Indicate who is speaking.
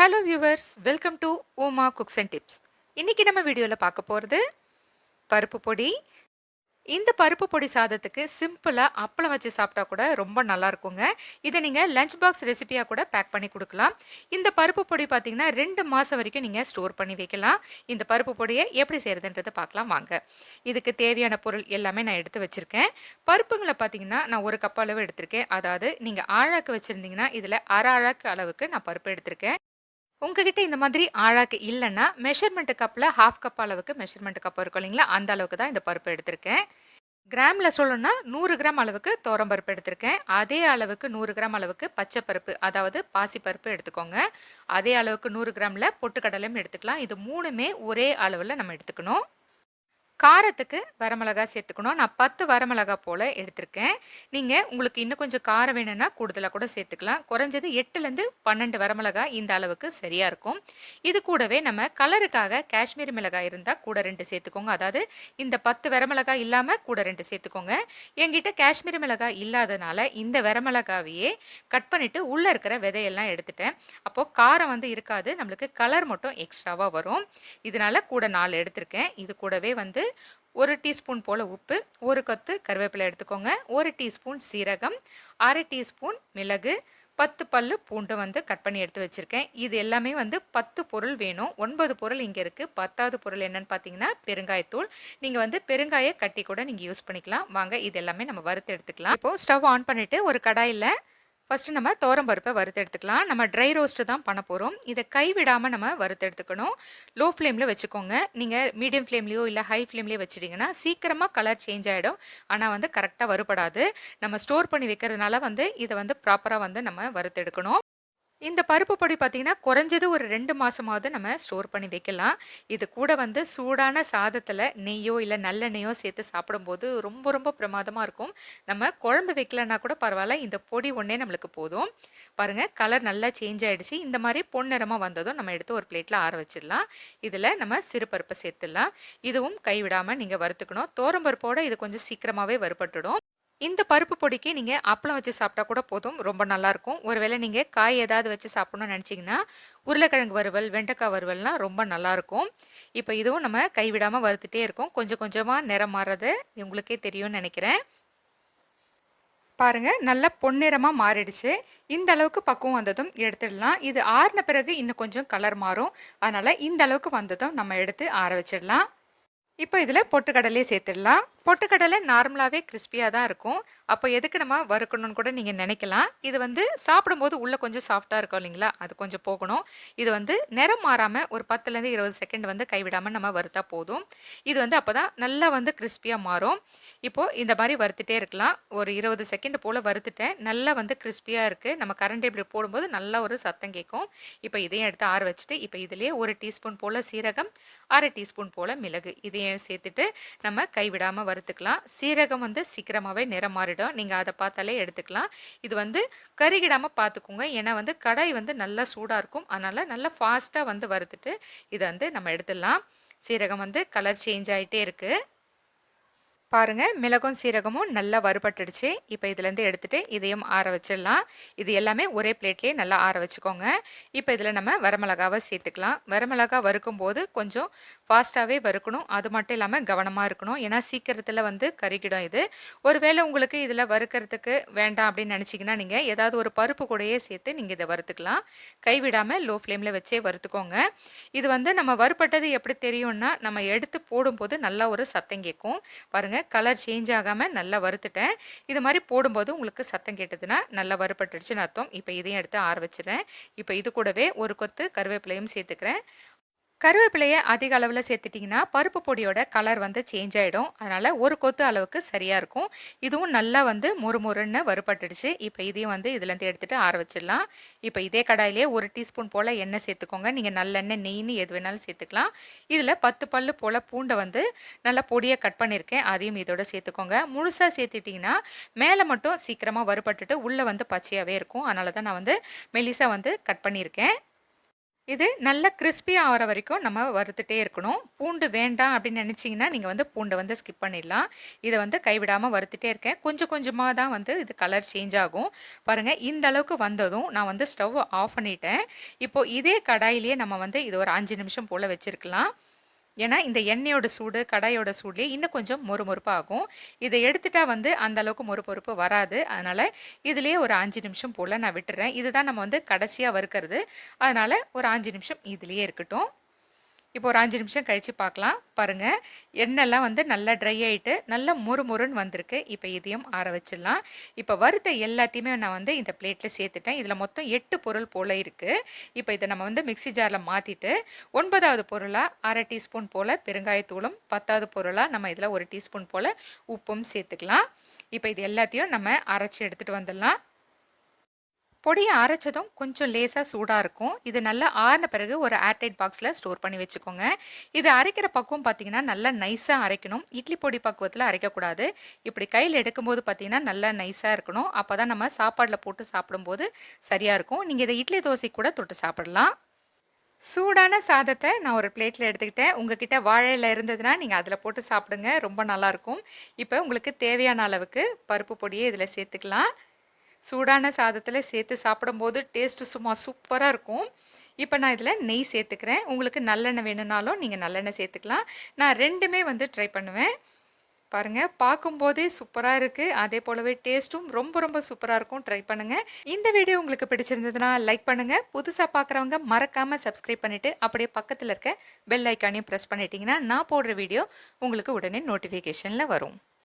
Speaker 1: Hello viewers welcome to Uma cooks and tips இன்றைக்கி நம்ம வீடியோவில் பார்க்க போகிறது பருப்பு பொடி. இந்த பருப்பு பொடி சாதத்துக்கு சிம்பிளாக அப்பளம் வச்சு சாப்பிட்டா கூட ரொம்ப நல்லா இருக்குங்க. இதை நீங்கள் லஞ்ச் பாக்ஸ் ரெசிபியாக கூட பேக் பண்ணி கொடுக்கலாம். இந்த பருப்பு பொடி பார்த்தீங்கன்னா ரெண்டு மாதம் வரைக்கும் நீங்கள் ஸ்டோர் பண்ணி வைக்கலாம். இந்த பருப்பு பொடியை எப்படி செய்கிறதுன்றதை பார்க்கலாம் வாங்க. இதுக்கு தேவையான பொருள் எல்லாமே நான் எடுத்து வச்சுருக்கேன். பருப்புங்களை பார்த்தீங்கன்னா நான் ஒரு கப் அளவு எடுத்திருக்கேன். அதாவது நீங்கள் ஆழாக்கு வச்சுருந்தீங்கன்னா இதில் அரை ஆழாக்கு அளவுக்கு நான் பருப்பு எடுத்திருக்கேன். உங்ககிட்ட இந்த மாதிரி ஆழாக்கு இல்லைன்னா மெஷர்மெண்ட் கப்பில் ஹாஃப் கப் அளவுக்கு மெஷர்மெண்ட் கப் இருக்கும் இல்லைங்களா? அந்த அளவுக்கு தான் இந்த பருப்பு எடுத்திருக்கேன். கிராமில் சொல்லணும்னா நூறு கிராம் அளவுக்கு பருப்பு எடுத்திருக்கேன். அதே அளவுக்கு நூறு கிராம் அளவுக்கு பச்சை பருப்பு அதாவது பாசிப்பருப்பு எடுத்துக்கோங்க. அதே அளவுக்கு நூறு கிராமில் பொட்டுக்கடலையும் எடுத்துக்கலாம். இது மூணுமே ஒரே அளவில் நம்ம எடுத்துக்கணும். காரத்துக்கு வரமிளகா சேர்த்துக்கணும். நான் பத்து வரமிளகா போல் எடுத்திருக்கேன். நீங்கள் உங்களுக்கு இன்னும் கொஞ்சம் காரம் வேணும்னா கூடுதலாக கூட சேர்த்துக்கலாம். குறைஞ்சது எட்டுலேருந்து பன்னெண்டு வரமிளகா இந்த அளவுக்கு சரியாக இருக்கும். இது கூடவே நம்ம கலருக்காக காஷ்மீரி மிளகாய் இருந்தால் கூட ரெண்டு சேர்த்துக்கோங்க. அதாவது இந்த பத்து வரமிளகாய் இல்லாமல் கூட ரெண்டு சேர்த்துக்கோங்க. என்கிட்ட காஷ்மீரி மிளகாய் இல்லாதனால இந்த வரமிளகாவையே கட் பண்ணிவிட்டு உள்ளே இருக்கிற விதையெல்லாம் எடுத்துட்டேன். அப்போது காரம் வந்து இருக்காது. நம்மளுக்கு கலர் மட்டும் எக்ஸ்ட்ராவாக வரும். இதனால் கூட நாலு எடுத்திருக்கேன். இது கூடவே வந்து ஒரு டீஸ்பூன் போல் உப்பு ஒரு கொத்து கருவேப்பிலை எடுத்துக்கோங்க ஒரு டீஸ்பூன் சீரகம் அரை டீஸ்பூன் மிளகு பத்து பல்லு பூண்டு வந்து கட் பண்ணி எடுத்து வச்சுருக்கேன். இது எல்லாமே வந்து பத்து பொருள் வேணும். ஒன்பது பொருள் இங்கே இருக்குது பத்தாவது பொருள் என்னென்னு பார்த்தீங்கன்னா பெருங்காயத்தூள். நீங்கள் வந்து பெருங்காயை கட்டி கூட நீங்கள் யூஸ் பண்ணிக்கலாம். வாங்க இது எல்லாமே நம்ம வறுத்து எடுத்துக்கலாம். இப்போது ஸ்டவ் ஆன் பண்ணிவிட்டு ஒரு கடாயில் ஃபஸ்ட்டு நம்ம பருப்பை வறுத்து எடுத்துக்கலாம் நம்ம ட்ரை ரோஸ்ட்டு தான் பண்ண போகிறோம் இதை கைவிடாமல் நம்ம வறுத்தெடுத்துக்கணும். லோ ஃப்ளேமில் வச்சுக்கோங்க நீங்கள் மீடியம் ஃப்ளேம்லேயோ இல்லை ஹை ஃப்ளேம்லேயோ வச்சுட்டிங்கன்னா சீக்கிரமாக கலர் சேஞ்ச் ஆகிடும் ஆனால் வந்து கரெக்டாக வறுபடாது. நம்ம ஸ்டோர் பண்ணி வைக்கிறதுனால வந்து இதை வந்து ப்ராப்பராக வந்து நம்ம வறுத்தெடுக்கணும். இந்த பருப்பு பொடி பார்த்திங்கன்னா குறைஞ்சது ஒரு ரெண்டு மாதமாவது நம்ம ஸ்டோர் பண்ணி வைக்கலாம். இது கூட வந்து சூடான சாதத்தில் நெய்யோ இல்லை நல்லெண்ணெயோ சேர்த்து சாப்பிடும்போது ரொம்ப ரொம்ப பிரமாதமாக இருக்கும். நம்ம குழம்பு வைக்கலன்னா கூட பரவாயில்ல இந்த பொடி ஒன்றே நம்மளுக்கு போதும். பாருங்கள் கலர் நல்லா சேஞ்ச் ஆகிடுச்சு இந்த மாதிரி பொன்னிறமாக வந்ததும் நம்ம எடுத்து ஒரு பிளேட்டில் ஆற வச்சிடலாம். இதில் நம்ம சிறுபருப்பை சேர்த்துடலாம். இதுவும் கைவிடாமல் நீங்கள் வறுத்துக்கணும். தோரம்பருப்போடு இது கொஞ்சம் சீக்கிரமாகவே வறுபட்டுடும். இந்த பருப்பு பொடிக்கு நீங்கள் அப்பளம் வச்சு சாப்பிட்டா கூட போதும் ரொம்ப நல்லாயிருக்கும். ஒருவேளை நீங்கள் காய் ஏதாவது வச்சு சாப்பிட்ணுன்னு நினச்சிங்கன்னா உருளைக்கிழங்கு வறுவல் வெண்டைக்காய் வறுவல்னால் ரொம்ப நல்லாயிருக்கும். இப்போ இதுவும் நம்ம கைவிடாமல் வறுத்துட்டே இருக்கோம். கொஞ்சம் கொஞ்சமாக நிறம் மாறுறது உங்களுக்கே தெரியும்னு நினைக்கிறேன். பாருங்கள் நல்லா பொன்னிறமாக மாறிடுச்சு. இந்த அளவுக்கு பக்குவம் வந்ததும் எடுத்துடலாம். இது ஆறின பிறகு இன்னும் கொஞ்சம் கலர் மாறும். அதனால் இந்த அளவுக்கு வந்ததும் நம்ம எடுத்து ஆற வச்சிடலாம். இப்போ இதில் பொட்டுக்கடலையே சேர்த்துடலாம். பொட்டுக்கடலை நார்மலாகவே கிறிஸ்பியாக தான் இருக்கும். அப்போ எதுக்கு நம்ம வறுக்கணும்னு கூட நீங்கள் நினைக்கலாம். இது வந்து சாப்பிடும்போது உள்ளே கொஞ்சம் சாஃப்டாக இருக்கும் இல்லைங்களா? அது கொஞ்சம் போகணும். இது வந்து நிறம் மாறாமல் ஒரு பத்துலேருந்து இருபது செகண்ட் வந்து கைவிடாமல் நம்ம வறுத்தா போதும். இது வந்து அப்போ தான் நல்லா வந்து கிறிஸ்பியாக மாறும். இப்போது இந்த மாதிரி வறுத்துட்டே இருக்கலாம். ஒரு இருபது செகண்ட் போல் வறுத்துட்டேன். நல்லா வந்து கிறிஸ்பியாக இருக்குது நம்ம கரண்ட் இப்படி போடும்போது நல்லா ஒரு சத்தம் கேட்கும். இப்போ இதையும் எடுத்து ஆற வச்சுட்டு இப்போ இதுலேயே ஒரு டீஸ்பூன் போல் சீரகம் அரை டீஸ்பூன் போல் மிளகு. இதையும் சேர்த்துட்டு நம்ம கைவிடாமல் வறுத்துக்கலாம். சீரகம் வந்து சீக்கிரமாகவே நிறம் மாறிடும் நீங்கள் அதை பார்த்தாலே எடுத்துக்கலாம். இது வந்து கருகிடாமல் பார்த்துக்கோங்க. ஏன்னா வந்து கடாய் வந்து நல்லா சூடாக இருக்கும். அதனால் நல்லா ஃபாஸ்ட்டாக வந்து வறுத்துட்டு இதை வந்து நம்ம எடுத்துடலாம். சீரகம் வந்து கலர் சேஞ்ச் ஆகிட்டே இருக்குது பாருங்கள் மிளகும் சீரகமும் நல்லா வறுபட்டுடுச்சு. இப்போ இதுலேருந்து எடுத்துகிட்டு இதையும் ஆற வச்சிடலாம். இது எல்லாமே ஒரே பிளேட்லேயே நல்லா ஆற வச்சுக்கோங்க. இப்போ இதில் நம்ம வரமிளகாவை சேர்த்துக்கலாம். வரமிளகா வறுக்கும் போது கொஞ்சம் ஃபாஸ்ட்டாகவே வறுக்கணும். அது மட்டும் இல்லாமல் கவனமாக இருக்கணும். ஏன்னா சீக்கிரத்தில் வந்து கருகிடும் இது. ஒருவேளை உங்களுக்கு இதில் வறுக்கிறதுக்கு வேண்டாம் அப்படின்னு நினச்சிங்கன்னா நீங்கள் ஏதாவது ஒரு பருப்பு கூடையே சேர்த்து நீங்கள் இதை வறுத்துக்கலாம். கைவிடாமல் லோ ஃப்ளேமில் வச்சே வறுத்துக்கோங்க. இது வந்து நம்ம வறுப்பட்டது எப்படி தெரியும்னா நம்ம எடுத்து போடும்போது நல்லா ஒரு சத்தம் கேட்கும். பாருங்கள் கலர் சேஞ்ச் ஆகாமல் நல்லா வறுத்துட்டேன். இது மாதிரி போடும்போது உங்களுக்கு சத்தம் கேட்டதுன்னா நல்லா வறுப்பட்டுடுச்சுன்னு அர்த்தம். இப்போ இதையும் எடுத்து ஆற இப்போ இது கூடவே ஒரு கொத்து கருவேப்பிலையும் சேர்த்துக்கிறேன். கருவேப்பிலையை அதிக அளவில் சேர்த்துட்டிங்கன்னா பருப்பு பொடியோட கலர் வந்து சேஞ்ச் ஆகிடும் அதனால் ஒரு கொத்து அளவுக்கு சரியாக இருக்கும். இதுவும் நல்லா வந்து முறுமுறுன்னு வறுபட்டுடுச்சு. இப்போ இதையும் வந்து இதுலேருந்து எடுத்துகிட்டு ஆற வச்சிடலாம். இப்போ இதே கடாயிலே ஒரு டீஸ்பூன் போல் எண்ணெய் சேர்த்துக்கோங்க. நீங்கள் நல்லெண்ணெய் நெய்னு எது வேணாலும் சேர்த்துக்கலாம். இதில் பத்து பல்லு போல் பூண்டை வந்து நல்லா பொடியை கட் பண்ணியிருக்கேன். அதையும் இதோட சேர்த்துக்கோங்க. முழுசாக சேர்த்துட்டிங்கன்னா மேலே மட்டும் சீக்கிரமாக வறுபட்டுட்டு உள்ளே வந்து பச்சையாகவே இருக்கும். அதனால தான் நான் வந்து மெலிசாக வந்து கட் பண்ணியிருக்கேன். இது நல்ல கிறிஸ்பியாக ஆகிற வரைக்கும் நம்ம வறுத்துட்டே இருக்கணும். பூண்டு வேண்டாம் அப்படின்னு நினச்சிங்கன்னா நீங்கள் வந்து பூண்டை வந்து ஸ்கிப் பண்ணிடலாம். இதை வந்து கைவிடாமல் வறுத்துட்டே இருக்கேன். கொஞ்சம் கொஞ்சமாக தான் வந்து இது கலர் சேஞ்ச் ஆகும். பாருங்கள் இந்த அளவுக்கு வந்ததும் நான் வந்து ஸ்டவ் ஆஃப் பண்ணிட்டேன். இப்போது இதே கடாயிலேயே நம்ம வந்து இது ஒரு அஞ்சு நிமிஷம் போல் வச்சுருக்கலாம். ஏன்னா இந்த எண்ணெயோட சூடு கடாயோட சூடுலேயே இன்னும் கொஞ்சம் மொறுமொறுப்பாகும். இதை எடுத்துட்டா வந்து அந்த அளவுக்கு மொறுப்பொறுப்பு வராது. அதனால் இதுலேயே ஒரு அஞ்சு நிமிஷம் போல் நான் விட்டுறேன். இதுதான் நம்ம வந்து கடைசியாக வறுக்கிறது. அதனால் ஒரு அஞ்சு நிமிஷம் இதுலேயே இருக்கட்டும். இப்போ ஒரு அஞ்சு நிமிஷம் கழித்து பார்க்கலாம். பாருங்கள் எண்ணெய்லாம் வந்து நல்லா ட்ரை ஆகிட்டு நல்லா முறுமுறுன்னு வந்திருக்கு. இப்போ இதையும் ஆற வச்சிடலாம். இப்போ வறுத்த எல்லாத்தையுமே நான் வந்து இந்த பிளேட்டில் சேர்த்துட்டேன். இதில் மொத்தம் எட்டு பொருள் போல் இருக்குது இப்போ இதை நம்ம வந்து மிக்சி ஜாரில் மாற்றிட்டு ஒன்பதாவது பொருளாக அரை டீஸ்பூன் போல் பெருங்காயத்தூளும் பத்தாவது பொருளாக நம்ம இதில் ஒரு டீஸ்பூன் போல் உப்பும் சேர்த்துக்கலாம். இப்போ இது எல்லாத்தையும் நம்ம அரைச்சி எடுத்துகிட்டு வந்துடலாம். பொடியை அரைச்சதும் கொஞ்சம் லேசாக சூடாக இருக்கும். இது நல்லா ஆறின பிறகு ஒரு ஏர்டைட் பாக்ஸில் ஸ்டோர் பண்ணி வச்சுக்கோங்க. இது அரைக்கிற பக்குவம் பார்த்தீங்கன்னா நல்லா நைஸாக அரைக்கணும். இட்லி பொடி பக்குவத்தில் அரைக்கக்கூடாது. இப்படி கையில் எடுக்கும்போது பார்த்தீங்கன்னா நல்லா நைஸாக இருக்கணும். அப்போ தான் நம்ம சாப்பாடில் போட்டு சாப்பிடும்போது சரியாக இருக்கும். நீங்கள் இதை இட்லி தோசை கூட தொட்டு சாப்பிடலாம். சூடான சாதத்தை நான் ஒரு பிளேட்டில் எடுத்துக்கிட்டேன். உங்ககிட்ட வாழையில் இருந்ததுன்னா நீங்கள் அதில் போட்டு சாப்பிடுங்க. ரொம்ப நல்லாயிருக்கும் இப்போ உங்களுக்கு தேவையான அளவுக்கு பருப்பு பொடியை இதில் சேர்த்துக்கலாம். சூடான சாதத்தில் சேர்த்து சாப்பிடும்போது டேஸ்ட்டு சும்மா சூப்பராக இருக்கும். இப்போ நான் இதில் நெய் சேர்த்துக்கிறேன். உங்களுக்கு நல்லெண்ணெய் வேணும்னாலும் நீங்கள் நல்லெண்ணெய் சேர்த்துக்கலாம். நான் ரெண்டுமே வந்து ட்ரை பண்ணுவேன். பாருங்கள் பார்க்கும்போதே சூப்பராக இருக்குது அதே போலவே டேஸ்ட்டும் ரொம்ப ரொம்ப சூப்பராக இருக்கும். ட்ரை பண்ணுங்கள் இந்த வீடியோ உங்களுக்கு பிடிச்சிருந்ததுன்னா லைக் பண்ணுங்கள் புதுசாக பார்க்குறவங்க மறக்காமல் சப்ஸ்கிரைப் பண்ணிவிட்டு அப்படியே பக்கத்தில் இருக்க பெல் ஐக்கானையும் ப்ரெஸ் பண்ணிட்டீங்கன்னா நான் போடுற வீடியோ உங்களுக்கு உடனே நோட்டிஃபிகேஷனில் வரும்.